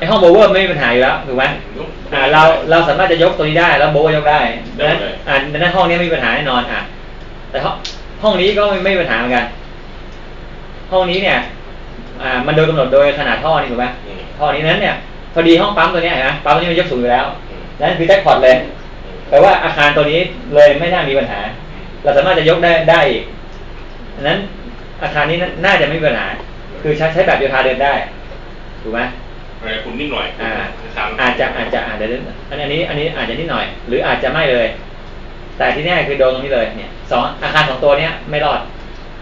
ในห้องโบเวอร์ไม่มีปัญหาอยู่แล้วถูกไหมยกอ่าเราเราสามารถจะยกตัวนี้ได้แล้วโบเวอร์ยกได้ดังนั้นได้เลยอ่าดังนั้นห้องนี้ไม่มีปัญหาแน่นอนอะแต่ห้องห้องนี้ก็ไม่ไม่มีปัญหาเหมือนกัน ห้องนี้เนี่ย อ่า มันโดยกำหนดโดยขนาดท่อนี่ถูกไหมอืม ท่อนี้นั้นเนี่ยพอดีห้องปั๊มตัวเนี้ยเห็นไหมปั๊มตัวนี้มันยกสูงอยู่แล้วอืมนั่นคือแจ็คพอตเลย แปลว่าอาคารตัวนี้เลยไม่น่ามีปัญหา เราสามารถจะยกได้ได้อีกอันนั้นอาคารนี้น่าจะไม่มีปัญหา คือใช้ใช้แบบโยธาเดินได้ ถูกไหม อะไรคุณนิดหน่อยอ่าตามอาจจะอาจจะอาจจะอันอันนี้อันนี้อาจจะนิดหน่อย หรืออาจจะไม่เลย แต่ที่แน่คือโดนตรงนี้เลยเนี่ยสองอาคารสองตัวเนี้ยไม่รอด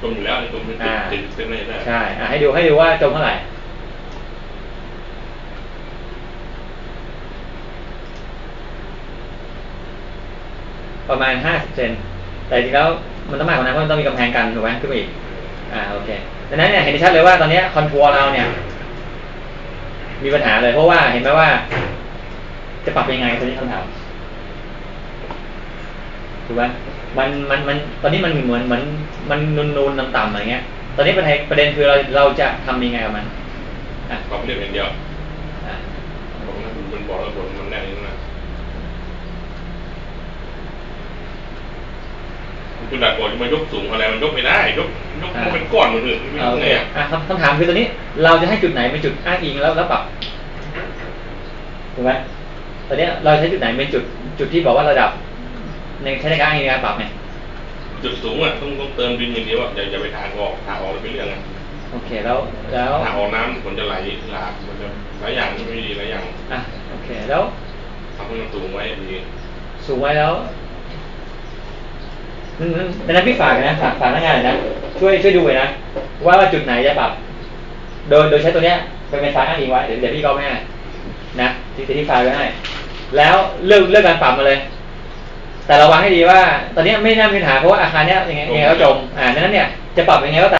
จมอยู่แล้วจมเป็นอ่าติดเส้นได้ได้ใช่อะให้ดูให้ดูว่าจมเท่าไหร่ประมาณห้าสิบเซนแต่จริงแล้วมันต้องมากกว่านั้นเพราะมันต้องมีกำแพงกันถูกไหมขึ้นมาอีก อ่าโอเคดังนั้นเนี่ยเห็นได้ชัดเลยว่าตอนเนี้ยคอนทัวร์เราเนี่ย มีปัญหาเลย เพราะว่าเห็นไหมว่า จะปรับยังไงตอนนี้คำถามถูกไหมมันมันมันตอนนี้มันเหมือนเหมือนมันนูนนูนๆต่ำๆอะไรเงี้ย ตอนนี้ประเด็นประเด็นคือเราเราจะทำยังไงกับมันอะ ปรับเรียบอย่างเดียวอะบอกนะมันบอกแล้วบนมันแน่น นี่นะคุณดัดบอกมันยกสูงอะไรมันยกไม่ได้ ยกยกมันเป็นก้อนเหมือนอื่นไม่เอารู้โอเคไงอะอะคำคำถามคือตอนนี้เราจะให้จุดไหนเป็นจุดอ้างอิงแล้วแล้วปรับถูกไหมตอนเนี้ยเราใช้จุดไหนเป็นจุดจุดที่บอกว่าระดับในใช้ในการอ้างอิงในการปรับไงจุดสูงอะต้องต้องเติมดินอย่างเดียวอะอย่าอย่าไปทางออกทางออกเป็นเรื่องอะโอเคแล้วแล้วทางออกน้ำมันจะไหลหลากมันจะหลายอย่างไม่ดีหลายอย่างอะโอเคแล้วทำให้มันสูงไว้ดีสูงไว้แล้วนั่นนั่น ดังนั้นพี่ฝากนะฝากฝากนักงานหน่อยนะช่วยช่วยดูหน่อยนะว่าว่าจุดไหนจะปรับ โดยโดยใช้ตัวเนี้ยเป็นเป็นไฟล์อ้างอิงไว้เดี๋ยวเดี๋ยวพี่ก็แม่ให้นะที่ที่ไฟล์ไว้ให้แล้วเลือกเลือกการปรับมาเลย แต่ระวังให้ดีว่า ตอนนี้ไม่น่ามีปัญหาเพราะว่าอาคารเนี้ยยังไงยังไงก็จมอ่าดังนั้นเนี่ยจะปรับยังไงก็ตาม